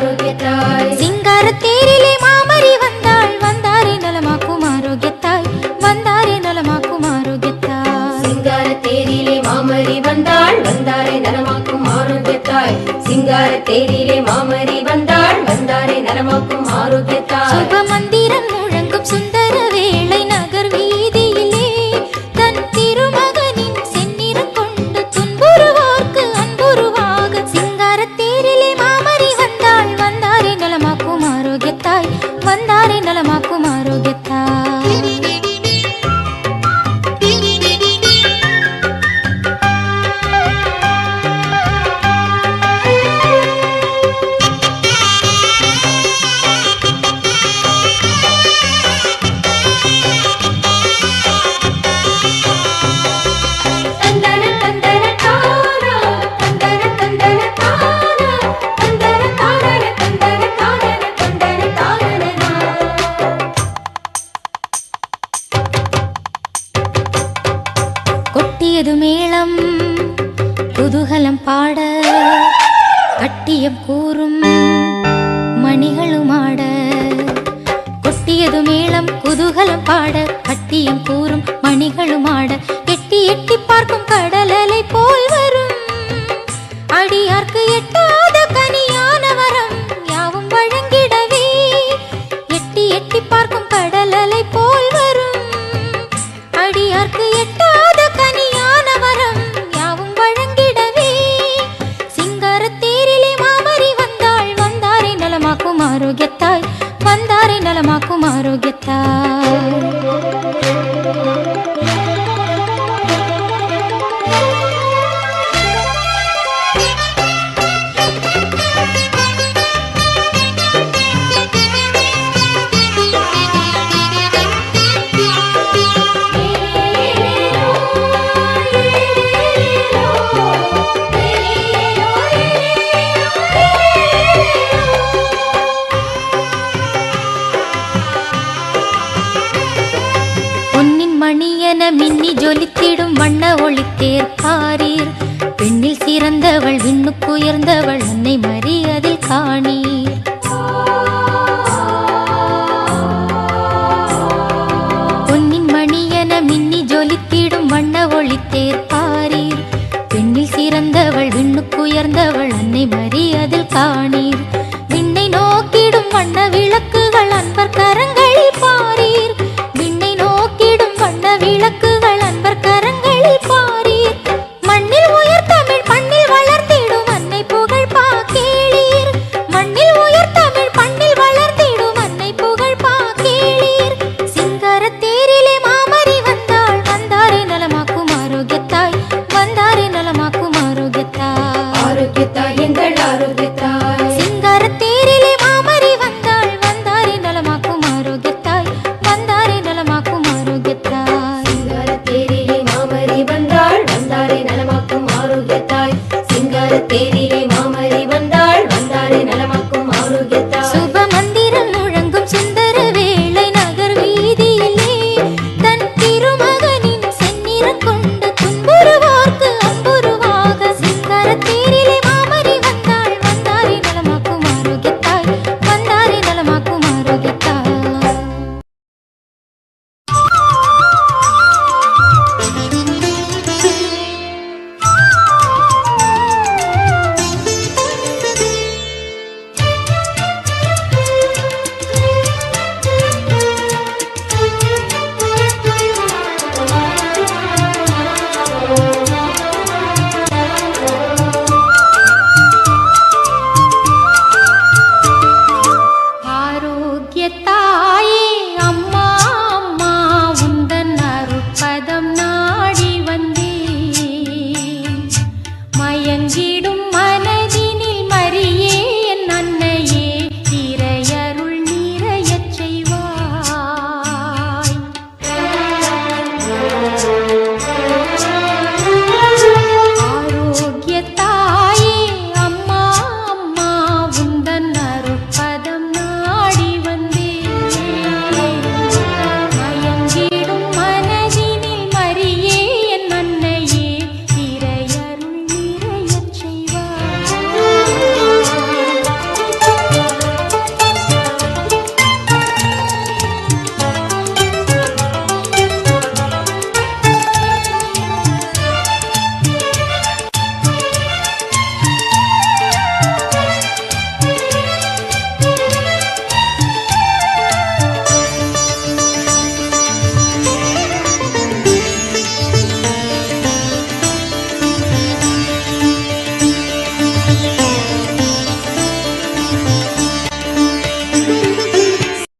ஆரோக்கியத்தாய். சிங்கார தேரிலே மாமரி வந்தாள். வந்தாரே நலமாக்கும் ஆரோக்கியத்தாய். வந்தாரே நலமாக்கும் ஆரோக்கியத்தாய். சிங்கார தேரிலே மாமரி வந்தாள். வந்தாரே நலமாக்கும் ஆரோக்கியத்தாய். சிங்கார தேரிலே மாமரி வந்தாள். வந்தாரே நலமாக்கும் ஆரோக்கியத்தாய். குதூகலம் பாட கட்டியம் கூறும் மணிகளும் ஆட கொட்டியது மேளம் குதூகலம் பாட கட்டியம் கூறும் மணிகளும் ஆட నాకు మారోగ్య ஜொலித்திடும் வண்ண ஒளி தேர்ப்பாரீர் பெண்ணில் சிறந்தவள் விண்ணுக்குயர்ந்தவள் அன்னை மறியதில் காணீர். பொன்னின் மணியென மின்னி ஜொலித்திடும் வண்ண ஒளி தேர்ப்பாரீர் பெண்ணில் சிறந்தவள் விண்ணுக்குயர்ந்தவள் அன்னை மறியதில் காணீர்.